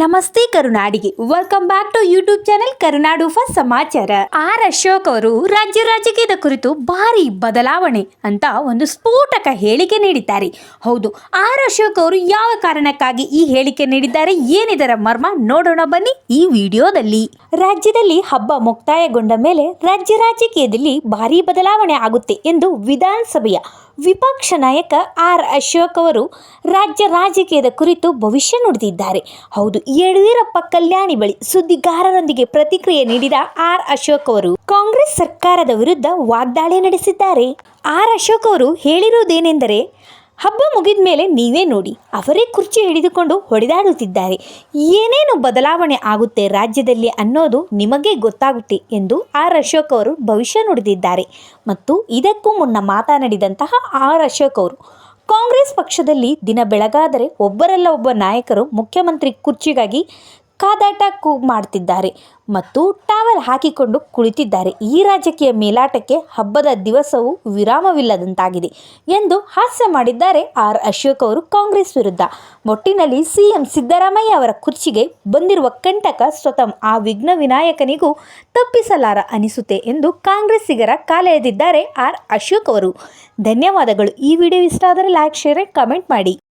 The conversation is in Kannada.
ನಮಸ್ತೆ ಕರುನಾಡಿಗೆ. Welcome back to YouTube channel Karunadu for ಸಮಾಚಾರ. ಆರ್ ಅಶೋಕ್ ಅವರು ರಾಜ್ಯ ರಾಜಕೀಯದ ಕುರಿತು ಭಾರಿ ಬದಲಾವಣೆ ಅಂತ ಒಂದು ಸ್ಫೋಟಕ ಹೇಳಿಕೆ ನೀಡಿದ್ದಾರೆ. ಹೌದು, ಆರ್ ಅಶೋಕ್ ಅವರು ಯಾವ ಕಾರಣಕ್ಕಾಗಿ ಈ ಹೇಳಿಕೆ ನೀಡಿದ್ದಾರೆ, ಏನಿದರ ಮರ್ಮ ನೋಡೋಣ ಬನ್ನಿ ಈ ವಿಡಿಯೋದಲ್ಲಿ. ರಾಜ್ಯದಲ್ಲಿ ಹಬ್ಬ ಮುಕ್ತಾಯಗೊಂಡ ಮೇಲೆ ರಾಜ್ಯ ರಾಜಕೀಯದಲ್ಲಿ ಭಾರಿ ಬದಲಾವಣೆ ಆಗುತ್ತೆ ಎಂದು ವಿಧಾನಸಭೆಯ ವಿಪಕ್ಷ ನಾಯಕ ಆರ್ ಅಶೋಕ್ ಅವರು ರಾಜ್ಯ ರಾಜಕೀಯದ ಕುರಿತು ಭವಿಷ್ಯ ನುಡಿದಿದ್ದಾರೆ. ಹೌದು, ಯಡಿಯೂರಪ್ಪ ಕಲ್ಯಾಣಿ ಬಳಿ ಸುದ್ದಿಗಾರರೊಂದಿಗೆ ಪ್ರತಿಕ್ರಿಯೆ ನೀಡಿದ ಆರ್ ಅಶೋಕ್ ಅವರು, ಕಾಂಗ್ರೆಸ್ ಸರ್ಕಾರದ ವಿರುದ್ಧ ವಾಗ್ದಾಳಿ ನಡೆಸಿದ್ದಾರೆ. ಆರ್ ಅಶೋಕ್ ಅವರು ಹೇಳಿರುವುದೇನೆಂದರೆ ಹಬ್ಬ ಮುಗಿದ ಮೇಲೆ ನೀವೇ ನೋಡಿ, ಅವರೇ ಕುರ್ಚಿ ಹಿಡಿದುಕೊಂಡು ಹೊಡೆದಾಡುತ್ತಿದ್ದಾರೆ. ಏನೇನು ಬದಲಾವಣೆ ಆಗುತ್ತೆ ರಾಜ್ಯದಲ್ಲಿ ಅನ್ನೋದು ನಿಮಗೆ ಗೊತ್ತಾಗುತ್ತೆ ಎಂದು ಆರ್ ಅಶೋಕ್ ಅವರು ಭವಿಷ್ಯ ನುಡಿದಿದ್ದಾರೆ. ಮತ್ತು ಇದಕ್ಕೂ ಮುನ್ನ ಮಾತನಾಡಿದಂತಹ ಆರ್ ಅಶೋಕ್ ಅವರು, ಕಾಂಗ್ರೆಸ್ ಪಕ್ಷದಲ್ಲಿ ದಿನ ಬೆಳಗಾದರೆ ಒಬ್ಬರಲ್ಲ ಒಬ್ಬ ನಾಯಕರು ಮುಖ್ಯಮಂತ್ರಿ ಕುರ್ಚಿಗಾಗಿ ಕಾದಾಟ ಕೂ ಮಾಡ್ತಿದ್ದಾರೆ ಮತ್ತು ಟವಲ್ ಹಾಕಿಕೊಂಡು ಕುಳಿತಿದ್ದಾರೆ. ಈ ರಾಜಕೀಯ ಮೇಲಾಟಕ್ಕೆ ಹಬ್ಬದ ದಿವಸವು ವಿರಾಮವಿಲ್ಲದಂತಾಗಿದೆ ಎಂದು ಹಾಸ್ಯ ಮಾಡಿದ್ದಾರೆ ಆರ್. ಅಶೋಕ್ ಅವರು ಕಾಂಗ್ರೆಸ್ ವಿರುದ್ಧ. ಒಟ್ಟಿನಲ್ಲಿ ಸಿಎಂ ಸಿದ್ದರಾಮಯ್ಯ ಅವರ ಕುರ್ಚಿಗೆ ಬಂದಿರುವ ಕಂಟಕ ಸ್ವತಃ ಆ ವಿಘ್ನ ವಿನಾಯಕನಿಗೂ ತಪ್ಪಿಸಲಾರ ಅನಿಸುತ್ತೆ ಎಂದು ಕಾಂಗ್ರೆಸ್ಸಿಗರ ಕಾಲೆಳೆದಿದ್ದಾರೆ ಆರ್. ಅಶೋಕ್ ಅವರು. ಧನ್ಯವಾದಗಳು. ಈ ವಿಡಿಯೋ ಇಷ್ಟ ಆದರೆ ಲೈಕ್, ಶೇರ್, ಕಮೆಂಟ್ ಮಾಡಿ.